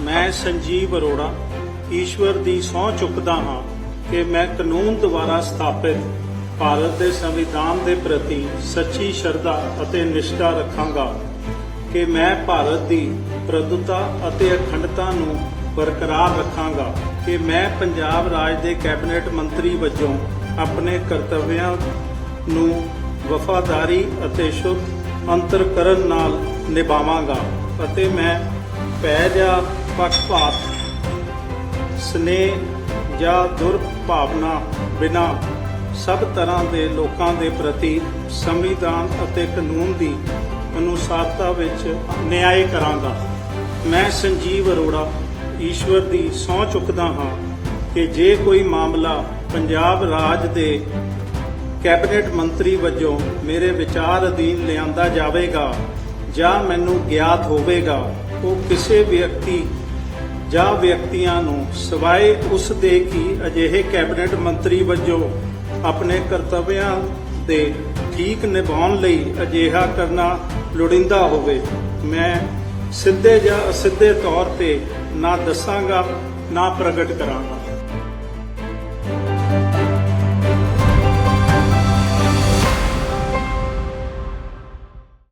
ਮੈਂ ਸੰਜੀਵ ਅਰੋੜਾ, ਈਸ਼ਵਰ ਦੀ ਸਹੁੰ ਚੁੱਕਦਾ ਹਾਂ ਕਿ ਮੈਂ ਕਾਨੂੰਨ ਦੁਆਰਾ ਸਥਾਪਿਤ ਭਾਰਤ ਦੇ ਸੰਵਿਧਾਨ ਦੇ ਪ੍ਰਤੀ ਸੱਚੀ ਸ਼ਰਧਾ ਅਤੇ ਨਿਸ਼ਠਾ ਰੱਖਾਂਗਾ ਕਿ ਮੈਂ ਭਾਰਤ ਦੀ ਪ੍ਰਭੁਤਾ ਅਤੇ ਅਖੰਡਤਾ ਨੂੰ ਬਰਕਰਾਰ ਰੱਖਾਂਗਾ ਕਿ ਮੈਂ ਪੰਜਾਬ ਰਾਜ ਦੇ ਕੈਬਨਿਟ ਮੰਤਰੀ ਵਜੋਂ ਆਪਣੇ ਕਰਤੱਵਿਆਂ ਨੂੰ ਵਫਾਦਾਰੀ ਅਤੇ ਸ਼ੁੱਧ ਅੰਤਰਕਰਨ ਨਾਲ ਨਿਭਾਵਾਂਗਾ ਅਤੇ ਮੈਂ ਪੈ ਜਾ ਪੱਖਪਾਤ ਸਨੇਹ ਜਾਂ ਦੁਰਭਾਵਨਾ ਬਿਨਾ ਸਭ ਤਰ੍ਹਾਂ ਦੇ ਲੋਕਾਂ ਦੇ ਪ੍ਰਤੀ ਸੰਵਿਧਾਨ ਅਤੇ ਕਾਨੂੰਨ ਦੀ ਅਨੁਸਾਰਤਾ ਵਿੱਚ ਨਿਆਂ ਕਰਾਂਗਾ। ਮੈਂ ਸੰਜੀਵ ਅਰੋੜਾ, ਈਸ਼ਵਰ ਦੀ ਸਹੁੰ ਚੁੱਕਦਾ ਹਾਂ ਕਿ ਜੇ ਕੋਈ ਮਾਮਲਾ ਪੰਜਾਬ ਰਾਜ ਦੇ ਕੈਬਨਿਟ ਮੰਤਰੀ ਵਜੋਂ ਮੇਰੇ ਵਿਚਾਰ ਅਧੀਨ ਲਿਆਂਦਾ ਜਾਵੇਗਾ ਜਾਂ ਮੈਨੂੰ ਗਿਆਤ ਹੋਵੇਗਾ, ਉਹ ਕਿਸੇ ਵਿਅਕਤੀ ਜਾਂ ਵਿਅਕਤੀਆਂ ਨੂੰ ਸਿਵਾਏ ਉਸ ਦੇ ਕਿ ਅਜਿਹੇ ਕੈਬਨਿਟ ਮੰਤਰੀ ਵਜੋਂ ਆਪਣੇ ਕਰਤੱਵਿਆਂ ਦੇ ਠੀਕ ਨਿਭਾਉਣ ਲਈ ਅਜਿਹਾ ਕਰਨਾ ਲੋੜੀਂਦਾ ਹੋਵੇ? ਮੈਂ ਸਿੱਧੇ ਜਾਂ ਅਸਿੱਧੇ ਤੌਰ ਤੇ ਨਾ ਦੱਸਾਂਗਾ, ਨਾ ਪ੍ਰਗਟ ਕਰਾਂਗਾ।